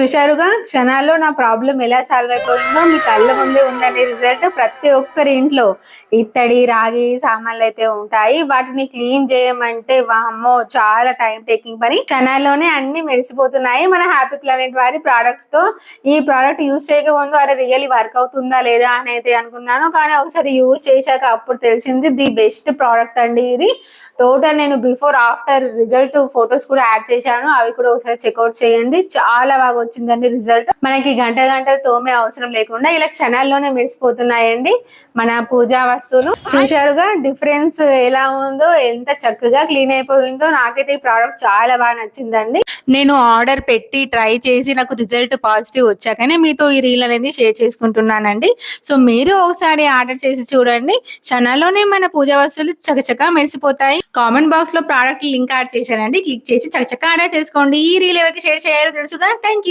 చూశారుగా? క్షణాల్లో నా ప్రాబ్లం ఎలా సాల్వ్ అయిపోయిందో మీ కళ్ళ ముందే ఉందనే రిజల్ట్ ప్రతి ఒక్కరి ఇంట్లో. ఇత్తడి రాగి సామాన్లు అయితే ఉంటాయి. వాటిని క్లీన్ చేయమంటే వామ్మో చాలా టైం టేకింగ్ పని. క్షణాల్లోనే అన్ని మెరిసిపోతున్నాయి. మన హ్యాపీ ప్లానెట్ వారి ప్రోడక్ట్తో ఈ ప్రోడక్ట్ యూజ్ చేయక ముందు అరే రియల్లీ వర్క్ అవుతుందా లేదా అని అయితే అనుకున్నాను. కానీ ఒకసారి యూజ్ చేశాక అప్పుడు తెలిసింది ది బెస్ట్ ప్రోడక్ట్ అండి ఇది. టోటల్ నేను బిఫోర్ ఆఫ్టర్ రిజల్ట్ ఫొటోస్ కూడా యాడ్ చేశాను. అవి కూడా ఒకసారి చెక్అవుట్ చేయండి. చాలా బాగా వచ్చిందండి రిజల్ట్. మనకి గంట గంటలు తోమే అవసరం లేకుండా ఇలా క్షణాల్లోనే మెరిసిపోతున్నాయండి మన పూజా వస్తువులు. చూశారుగా డిఫరెన్స్ ఎలా ఉందో ఎంత చక్కగా క్లీన్ అయిపోయిందో నాకైతే ఈ ప్రోడక్ట్ చాలా బాగా నచ్చిందండి. నేను ఆర్డర్ పెట్టి ట్రై చేసి నాకు రిజల్ట్ పాజిటివ్ వచ్చాకనే మీతో ఈ రీల్ అనేది షేర్ చేసుకుంటున్నానండి. సో మీరు ఒకసారి ఆర్డర్ చేసి చూడండి. క్షణాల్లోనే మన పూజా వస్తువులు చకచకా మెరిసిపోతాయి. కామెంట్ బాక్స్లో ప్రోడక్ట్ లింక్ యాడ్ చేశానండి. క్లిక్ చేసి చకచకా ఆర్డర్ చేసుకోండి. ఈ రీల్ ఎవరికి షేర్ చేయారో తెలుసుగా. Thank you